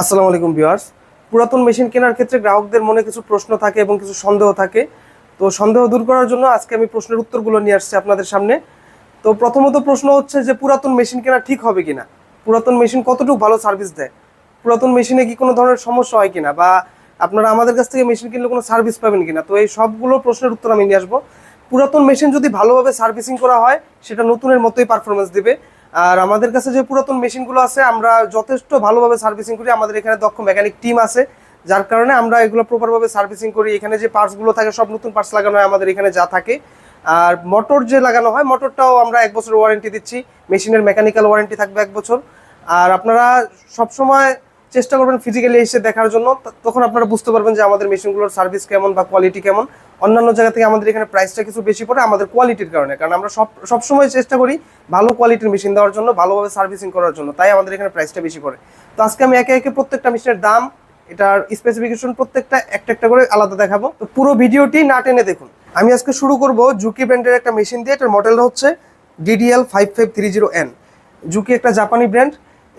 আসসালামু আলাইকুম ভিউয়ার্স। পুরাতন মেশিন কেনার ক্ষেত্রে গ্রাহকদের মনে কিছু প্রশ্ন থাকে এবং কিছু সন্দেহ থাকে। তো সন্দেহ দূর করার জন্য আজকে আমি প্রশ্নের উত্তরগুলো নিয়ে আসছি আপনাদের সামনে। তো প্রথমত প্রশ্ন হচ্ছে যে, পুরাতন মেশিন কেনা ঠিক হবে কিনা? পুরাতন মেশিন কতটুকু ভালো সার্ভিস দেয়? পুরাতন মেশিনে কি কোনো ধরনের সমস্যা হয় কিনা? বা আপনারা আমাদের কাছ থেকে মেশিন কিনলে কোনো সার্ভিস পাবেন কিনা? তো এই সবগুলো প্রশ্নের উত্তর আমি নিয়ে আসব। পুরাতন মেশিন যদি ভালোভাবে সার্ভিসিং করা হয়, সেটা নতুনের মতোই পারফরমেন্স দিবে। আর আমাদের কাছে যে পুরাতন মেশিনগুলো আছে, আমরা যথেষ্ট ভালোভাবে সার্ভিসিং করি। আমাদের এখানে দক্ষ মেকানিক টিম আছে, যার কারণে আমরা এগুলো প্রপারভাবে সার্ভিসিং করি। এখানে যে পার্টসগুলো থাকে, সব নতুন পার্টস লাগানো হয় আমাদের এখানে যা থাকে। আর মোটর যে লাগানো হয়, মোটরটাও আমরা এক বছর ওয়ারেন্টি দিচ্ছি। মেশিনের মেকানিক্যাল ওয়ারেন্টি থাকবে এক বছর। আর আপনারা সবসময় চেষ্টা করবেন ফিজিক্যালি এসে দেখার জন্য। তখন আপনারা বুঝতে পারবেন যে আমাদের মেশিনগুলোর সার্ভিস কেমন বা কোয়ালিটি কেমন। অন্যান্য জায়গা থেকে আমাদের এখানে প্রাইসটা কিছু বেশি পড়ে আমাদের কোয়ালিটির কারণে। কারণ আমরা সব, সবসময় চেষ্টা করি ভালো কোয়ালিটির মেশিন দেওয়ার জন্য, ভালোভাবে সার্ভিসিং করার জন্য। তাই আমাদের এখানে প্রাইসটা বেশি পড়ে। তো আজকে আমি একে একে প্রত্যেকটা মেশিনের দাম, এটার স্পেসিফিকেশন প্রত্যেকটা, একটা একটা করে আলাদা দেখাবো। তো পুরো ভিডিওটি না টেনে দেখুন। আমি আজকে শুরু করব জুকি ব্র্যান্ডের একটা মেশিন দিয়ে। এটার মডেলটা হচ্ছে DDL five five three zero N Juki একটা জাপানি ব্র্যান্ড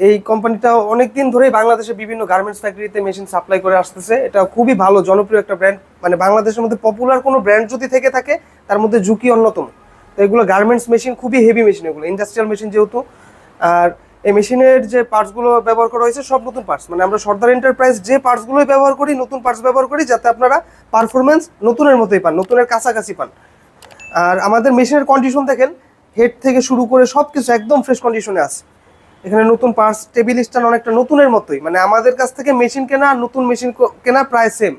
এই কোম্পানিটা অনেকদিন ধরেই বাংলাদেশে বিভিন্ন গার্মেন্টস ফ্যাক্টরিতে মেশিন সাপ্লাই করে আসতেছে। এটা খুবই ভালো, জনপ্রিয় একটা ব্র্যান্ড মানে বাংলাদেশের মধ্যে পপুলার কোনো ব্র্যান্ড যদি থেকে থাকে, তার মধ্যে ঝুঁকি অন্যতম। তো এগুলো গার্মেন্টস মেশিন খুবই হেভি মেশিন এগুলো ইন্ডাস্ট্রিয়াল মেশিন যেহেতু। আর এই মেশিনের যে পার্টসগুলো ব্যবহার করা হয়েছে, সব নতুন পার্টস মানে আমরা সর্দার এন্টারপ্রাইজ যে পার্টসগুলোই ব্যবহার করি, নতুন পার্টস ব্যবহার করি, যাতে আপনারা পারফরমেন্স নতুনের মতোই পান, নতুনের কাছাকাছি পান। আর আমাদের মেশিনের কন্ডিশন দেখেন হেড থেকে শুরু করে সব কিছু একদম ফ্রেশ কন্ডিশনে আছে। এখানে নতুন পার্টস টেবিল স্ট্যান্ড অনেকটা নতুনের মতোই। মানে আমাদের কাছ থেকে মেশিন কেনা নতুন মেশিন কেনা প্রায় সেম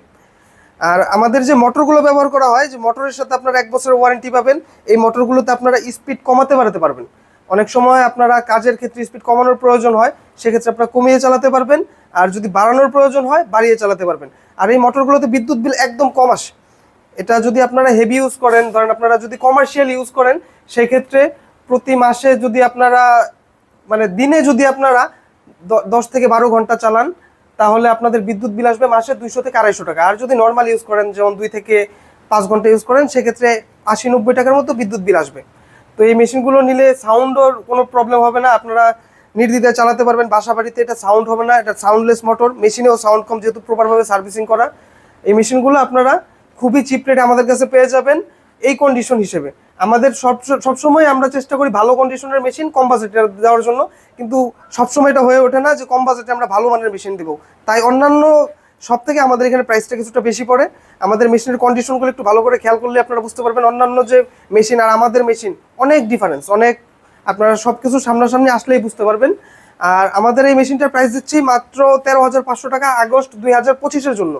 আর আমাদের যে মোটরগুলো ব্যবহার করা হয়, যে মোটরের সাথে আপনারা এক বছরের ওয়ারেন্টি পাবেন, এই মোটরগুলোতে আপনারা স্পিড কমাতে বাড়াতে পারবেন। অনেক সময় আপনারা কাজের ক্ষেত্রে স্পিড কমানোর প্রয়োজন হয়, সেক্ষেত্রে আপনারা কমিয়ে চালাতে পারবেন, আর যদি বাড়ানোর প্রয়োজন হয়, বাড়িয়ে চালাতে পারবেন। আর এই মোটরগুলোতে বিদ্যুৎ বিল একদম কম আসে। এটা যদি আপনারা হেভি ইউজ করেন, ধরেন আপনারা যদি কমার্শিয়াল ইউজ করেন, সেক্ষেত্রে প্রতি মাসে যদি আপনারা মানে দিনে যদি আপনারা দশ থেকে বারো ঘণ্টা চালান, তাহলে আপনাদের বিদ্যুৎ বিল আসবে মাসে দুইশো থেকে আড়াইশো টাকা। আর যদি নর্মাল ইউজ করেন, যেমন দুই থেকে পাঁচ ঘণ্টা ইউজ করেন, সেক্ষেত্রে আশি নব্বই টাকার মতো বিদ্যুৎ বিল আসবে। তো এই মেশিনগুলো নিলে সাউন্ডও কোনো প্রবলেম হবে না। আপনারা নির্দ্বিধায় চালাতে পারবেন। বাসা বাড়িতে এটা সাউন্ড হবে না, এটা সাউন্ডলেস মোটর মেশিনেও সাউন্ড কম, যেহেতু প্রপারভাবে সার্ভিসিং করা। এই মেশিনগুলো আপনারা খুবই চিপ রেটে আমাদের কাছে পেয়ে যাবেন, এই কন্ডিশন হিসেবে। আমাদের সব সবসময় আমরা চেষ্টা করি ভালো কন্ডিশনের মেশিন কম বাজেটে দেওয়ার জন্য। কিন্তু সবসময় এটা হয়ে ওঠে না যে কম বাজেটে আমরা ভালো মানের মেশিন দেবো। তাই অন্যান্য সব থেকে আমাদের এখানে প্রাইসটা কিছুটা বেশি পড়ে। আমাদের মেশিনের কন্ডিশনগুলো একটু ভালো করে খেয়াল করলে আপনারা বুঝতে পারবেন অন্যান্য যে মেশিন আর আমাদের মেশিন অনেক ডিফারেন্স অনেক আপনারা সব কিছু সামনাসামনি আসলেই বুঝতে পারবেন। আর আমাদের এই মেশিনটার প্রাইস দিচ্ছি মাত্র তেরো হাজার পাঁচশো টাকা আগস্ট দুই হাজার পঁচিশের জন্য।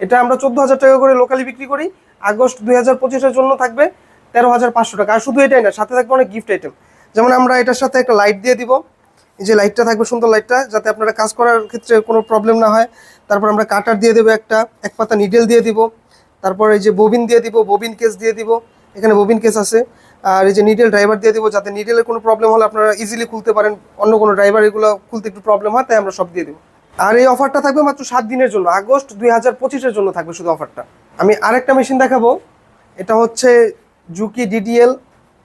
এটা আমরা চোদ্দ হাজার টাকা করে লোকালি বিক্রি করি। আগস্ট দুই হাজার পঁচিশের জন্য থাকবে। তেরো হাজার পাঁচশো টাকা। আর শুধু এটাই না, সাথে থাকবে অনেক গিফট আইটেম যেমন আমরা এটার সাথে একটা লাইট দিয়ে দিব। এই যে লাইটটা থাকবে, সুন্দর লাইটটা যাতে আপনারা কাজ করার ক্ষেত্রে কোনো প্রবলেম না হয়। তারপর আমরা কাটার দিয়ে দেবো একটা, এক পাতা নিডেল দিয়ে দিব। তারপর এই যে ববিন দিয়ে দিব ববিন কেস দিয়ে দিব। এখানে ববিন কেস আছে। আর এই যে নিডেল ড্রাইভার দিয়ে দিব, যাতে নিডেলের কোনো প্রবলেম হলে আপনারা ইজিলি খুলতে পারেন। অন্য কোনো ড্রাইভার এগুলো খুলতে একটু প্রবলেম হয়, তাই আমরা সব দিয়ে দিব। আর এই অফারটা থাকবে মাত্র সাত দিনের জন্য, আগস্ট দুই হাজার পঁচিশের জন্য থাকবে শুধু অফারটা আমি আরেকটা মেশিন দেখাবো। এটা হচ্ছে Juki DDL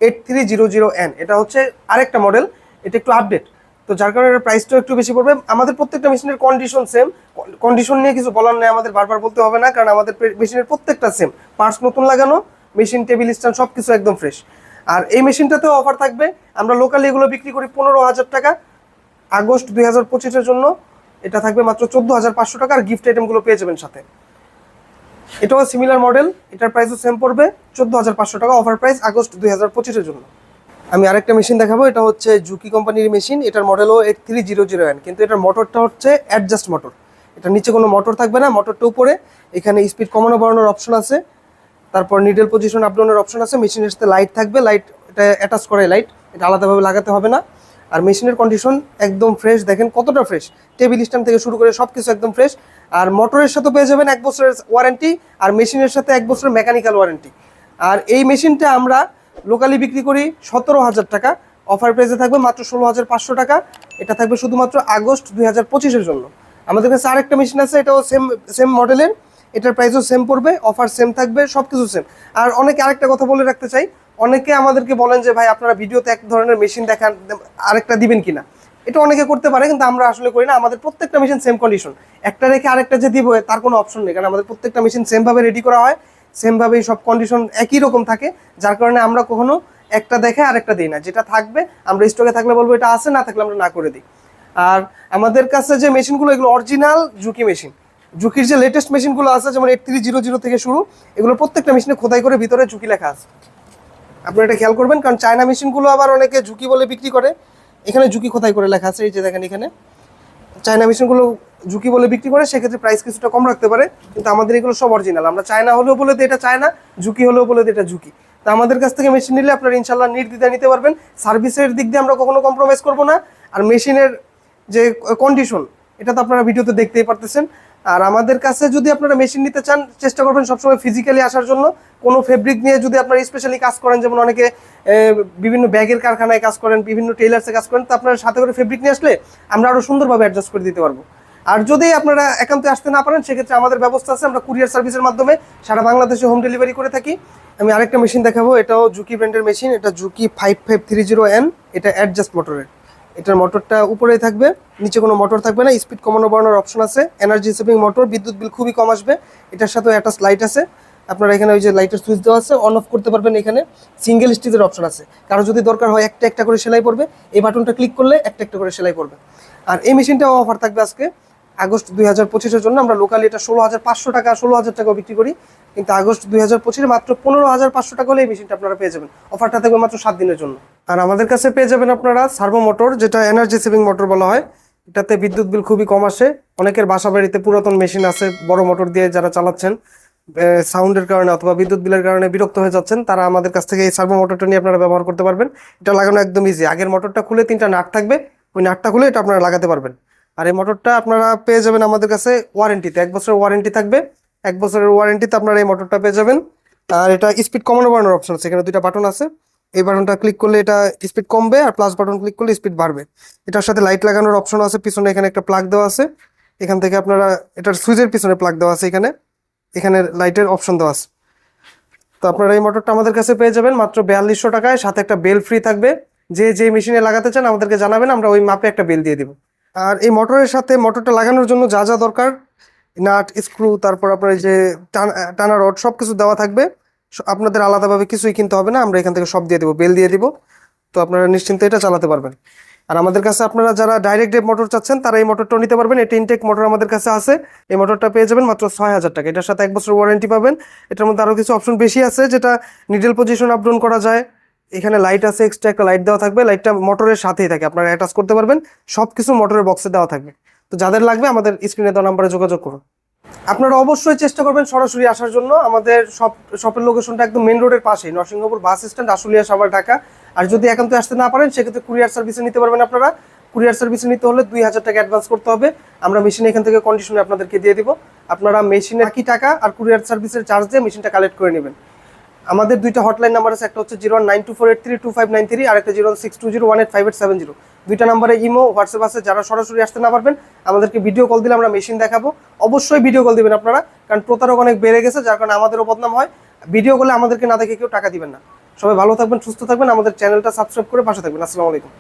eight three zero zero N এটা হচ্ছে আরেকটা মডেল এটা একটু আপডেট তো যার কারণে এটার প্রাইসটাও একটু বেশি পড়বে। আমাদের প্রত্যেকটা মেশিনের কন্ডিশন সেম কন্ডিশন নিয়ে কিছু বলার নেই, আমাদের বারবার বলতে হবে না, কারণ আমাদের মেশিনের প্রত্যেকটা সেম পার্টস নতুন লাগানো মেশিন টেবিল স্ট্যান্ড সব কিছু একদম ফ্রেশ আর এই মেশিনটাতেও অফার থাকবে। আমরা লোকালি এগুলো বিক্রি করি পনেরো হাজার টাকা। আগস্ট দুই হাজার পঁচিশের জন্য। এটা থাকবে মাত্র চোদ্দ হাজার পাঁচশো টাকা। আর গিফট আইটেমগুলো পেয়ে যাবেন সাথে। এটাও সিমিলার মডেল এটার প্রাইসও সেম পড়বে, চোদ্দ হাজার পাঁচশো টাকা অফার প্রাইস আগস্ট দুই হাজার পঁচিশের জন্য। আমি আরেকটা মেশিন দেখাবো, এটা হচ্ছে জুকি কোম্পানির মেশিন এটার মডেলও eight three zero zero N কিন্তু এটার মোটরটা হচ্ছে অ্যাডজাস্ট মোটর এটা নিচে কোনো মোটর থাকবে না মোটরটা উপরে, এখানে স্পিড কমানো বাড়ানোর অপশন আছে, তারপর নিডেল পজিশন আপ ডাউনের অপশন আছে মেশিনের সাথে লাইট থাকবে লাইট এটা অ্যাটাচ করে লাইট এটা আলাদাভাবে লাগাতে হবে না। আর মেশিনের কন্ডিশন একদম ফ্রেশ দেখেন কতটা ফ্রেশ টেবিল স্ট্যান্ড থেকে শুরু করে সব কিছু একদম ফ্রেশ আর মোটরের সাথে পেয়ে যাবেন এক বছরের ওয়ারেন্টি আর মেশিনের সাথে এক বছরের মেকানিক্যাল ওয়ারেন্টি আর এই মেশিনটা আমরা লোকালি বিক্রি করি সতেরো হাজার টাকা। অফার প্রাইসে থাকবে মাত্র ষোলো হাজার পাঁচশো টাকা। এটা থাকবে শুধুমাত্র আগস্ট দুই হাজার পঁচিশের জন্য। আমাদের কাছে আরেকটা মেশিন আছে, এটাও সেম সেম মডেলের এটার প্রাইসও সেম পড়বে অফার সেম থাকবে সব কিছু সেম আর অনেকে আরেকটা কথা বলে রাখতে চাই অনেকে আমাদেরকে বলেন যে, ভাই, আপনারা ভিডিওতে এক ধরনের মেশিন দেখান, আরেকটা দিবেন কিনা? এটা অনেকে করতে পারে, কিন্তু আমরা আসলে করি না। আমাদের প্রত্যেকটা মেশিন সেম কন্ডিশন একটা রেখে আরেকটা যে দিব তার কোনো অপশন নেই। কারণ আমাদের প্রত্যেকটা মেশিন সেমভাবে রেডি করা হয় সেমভাবেই সব কন্ডিশন একই রকম থাকে, যার কারণে আমরা কখনো একটা দেখে আরেকটা দিই না। যেটা থাকবে, আমরা স্টকে থাকলে বলব, এটা আছে, না থাকলে আমরা না করে দিই। আর আমাদের কাছে যে মেশিনগুলো এগুলো অরিজিনাল জুকি মেশিন জুকির যে লেটেস্ট মেশিনগুলো আছে, যেমন এইট থ্রি জিরো জিরো থেকে শুরু, এগুলো প্রত্যেকটা মেশিনে খোদাই করে ভিতরে ঝুঁকি লেখা আছে। আপনারা এটা খেয়াল করবেন, কারণ চায়না মেশিনগুলো আবার অনেকে ঝুঁকি বলে বিক্রি করে। এখানে ঝুঁকি খোদাই করে লেখা আছে? এই যে দেখেন এখানে। চায়না মেশিনগুলো ঝুঁকি বলে বিক্রি করে, সেক্ষেত্রে প্রাইস কিছুটা কম রাখতে পারে, কিন্তু আমাদের এগুলো সব অরিজিনাল আমরা চায়না হলেও বলে দিই এটা চায়না, ঝুঁকি হলেও বলে দিই এটা ঝুঁকি। তা আমাদের কাছ থেকে মেশিন নিলে আপনারা ইনশাল্লাহ নির্দ্বিধায় নিতে পারবেন। সার্ভিসের দিক দিয়ে আমরা কখনো কম্প্রোমাইজ করব না। আর মেশিনের যে কন্ডিশন এটা তো আপনারা ভিডিওতে দেখতেই পারতেছেন। আর আমাদের কাছে যদি আপনারা মেশিন নিতে চান, চেষ্টা করবেন সবসময় ফিজিক্যালি আসার জন্য। কোনো ফেব্রিক নিয়ে যদি আপনারা স্পেশালি কাজ করেন, যেমন অনেকে বিভিন্ন ব্যাগের কারখানায় কাজ করেন, বিভিন্ন টেইলার্সে কাজ করেন, তো আপনারা সাথে করে ফেব্রিক নিয়ে আসলে আমরা আরও সুন্দরভাবে অ্যাডজাস্ট করে দিতে পারব। আর যদি আপনারা একান্তে আসতে না পারেন, সেক্ষেত্রে আমাদের ব্যবস্থা আছে, আমরা কুরিয়ার সার্ভিসের মাধ্যমে সারা বাংলাদেশে হোম ডেলিভারি করে থাকি। আমি আরেকটা মেশিন দেখাবো, এটাও জুকি ব্র্যান্ডের মেশিন এটা Juki five five three zero N এটা অ্যাডজাস্ট মোটরের এটার মোটরটা উপরেই থাকবে, নিচে কোনো মোটর থাকবে না স্পিড কমানো বাড়ানোর অপশন আছে এনার্জি সেভিং মোটর বিদ্যুৎ বিল খুবই কম আসবে, এটার সাথে অ্যাটাচ লাইট আছে, আপনারা এখানে ওই যে লাইটের সুইচ দেওয়া আছে অন অফ করতে পারবেন এখানে সিঙ্গেল স্টিচের অপশন আছে, কারও যদি দরকার হয় একটা একটা করে সেলাই পড়বে এই বাটনটা ক্লিক করলে একটা একটা করে সেলাই পড়বে আর এই মেশিনটাও অফার থাকবে আজকে আগস্ট দুই হাজার পঁচিশের জন্য আমরা লোকালি এটা ষোলো হাজার পাঁচশো টাকা, ষোলো হাজার টাকা বিক্রি করি। কিন্তু আগস্ট দুই হাজার পঁচিশে মাত্র পনেরো হাজার পাঁচশো টাকা হলে এই মেশিনটা আপনারা পেয়ে যাবেন। অফারটা থাকবে মাত্র সাত দিনের জন্য। আর আমাদের কাছে পেয়ে যাবেন আপনারা সার্ভো মোটর যেটা এনার্জি সেভিং মোটর বলা হয়। এটাতে বিদ্যুৎ বিল খুবই কম আসে। অনেকের বাসা বাড়িতে পুরাতন মেশিন আছে, বড় মোটর দিয়ে যারা চালাচ্ছেন সাউন্ডের কারণে অথবা বিদ্যুৎ বিলের কারণে বিরক্ত হয়ে যাচ্ছেন, তারা আমাদের কাছ থেকে এই সার্ভো মোটরটা নিয়ে আপনারা ব্যবহার করতে পারবেন। এটা লাগানো একদম ইজি আগের মোটরটা খুলে তিনটা নাট থাকবে। ওই নাটটা খুলে এটা আপনারা লাগাতে পারবেন। আর এই মোটরটা আপনারা পেয়ে যাবেন আমাদের কাছে ওয়ারেন্টিতে এক বছরের ওয়ারেন্টি থাকবে। এক বছরের ওয়ারেন্টিতে আপনারা এই মোটরটা পেয়ে যাবেন। আর এটা স্পিড কমানো বাড়ানোর অপশন আছে। এখানে দুইটা বাটন আছে। এই বাটনটা ক্লিক করলে এটা স্পিড কমবে আর প্লাস বাটন ক্লিক করলে স্পিড বাড়বে। এটার সাথে লাইট লাগানোর অপশন আছে। পিছনে এখানে একটা প্লাগ দেওয়া আছে। এখান থেকে আপনারা এটার সুইচের পিছনে প্লাগ দেওয়া আছে এখানে। এখানে লাইটের অপশন দেওয়া আছে। তো আপনারা এই মোটরটা আমাদের কাছে পেয়ে যাবেন। মাত্র বিয়াল্লিশশো টাকায়। সাথে একটা বেল ফ্রি থাকবে। যে যে মেশিনে লাগাতে চান আমাদেরকে জানাবেন। আমরা ওই মাপে একটা বেল দিয়ে দিব। আর এই মোটরের সাথে মোটরটা লাগানোর জন্য যা যা দরকার, নাট, স্ক্রু, তারপর আপনার এই যে টান- রড সব কিছু দেওয়া থাকবে। আপনাদের আলাদাভাবে কিছুই কিনতে হবে না, আমরা এখান থেকে সব দিয়ে দেবো, বেল দিয়ে দিব। তো আপনারা নিশ্চিন্তে এটা চালাতে পারবেন। আর আমাদের কাছে আপনারা যারা ডাইরেক্ট ডেপ মোটর চাচ্ছেন, তারা এই মোটরটাও নিতে পারবেন। এটা ইনটেক মোটর আমাদের কাছে আছে। এই মোটরটা পেয়ে যাবেন মাত্র ছয় হাজার টাকা। এটার সাথে এক বছর ওয়ারেন্টি পাবেন। এটার মধ্যে আরও কিছু অপশন বেশি আছে, যেটা নিডেল পজিশন আপ ডাউন করা যায়। এখানে লাইট আছে এক্সট্রা একটা লাইট দেওয়া থাকবে। লাইটটা মোটরের সাথেই থাকে, আপনারা অ্যাটাচ করতে পারবেন। সব কিছু মোটরের বক্সে দেওয়া থাকবে। তো যাদের লাগবে, আমাদের স্ক্রিনে দেওয়া নাম্বারে যোগাযোগ করুন। আপনারা অবশ্যই চেষ্টা করবেন সরাসরি আসার জন্য। আমাদের সব শপের লোকেশনটা একদম মেন রোডের পাশেই, নরসিংহপুর বাস স্ট্যান্ড আশুলিয়া, সাভার, ঢাকা। আর যদি একান্ত আসতে না পারেন, সেক্ষেত্রে কুরিয়ার সার্ভিসে নিতে পারবেন আপনারা। কুরিয়ার সার্ভিসে নিতে হলে দুই হাজার টাকা অ্যাডভান্স করতে হবে। আমরা মেশিন এখান থেকে কন্ডিশনে আপনাদেরকে দিয়ে দিব। আপনারা মেশিনের কি টাকা আর কুরিয়ার সার্ভিসের চার্জ দিয়ে মেশিনটা কালেক্ট করে নেবেন। আমাদের দুইটা হটলাইন নাম্বার আছে, একটা হচ্ছে zero nine two four eight three two five nine three আর একটা zero six two zero one eight five eight seven zero দুইটা নাম্বারে ইমো হোয়াটসঅ্যাপ আছে, যারা সরাসরি আসতে না পারবেন, আমাদেরকে ভিডিও কল দিলে আমরা মেশিন দেখাবো। অবশ্যই ভিডিও কল দিবেন আপনারা, কারণ প্রতারক অনেক বেড়ে গেছে, যার কারণে আমাদেরও বদনাম হয়। ভিডিও করলে আমাদেরকে না দেখে কেউ টাকা দিবেন না। সবাই ভালো থাকবেন, সুস্থ থাকবেন, আমাদের চ্যানেলটা সাবস্ক্রাইব করে পাশে থাকবেন। আসসালামু আলাইকুম।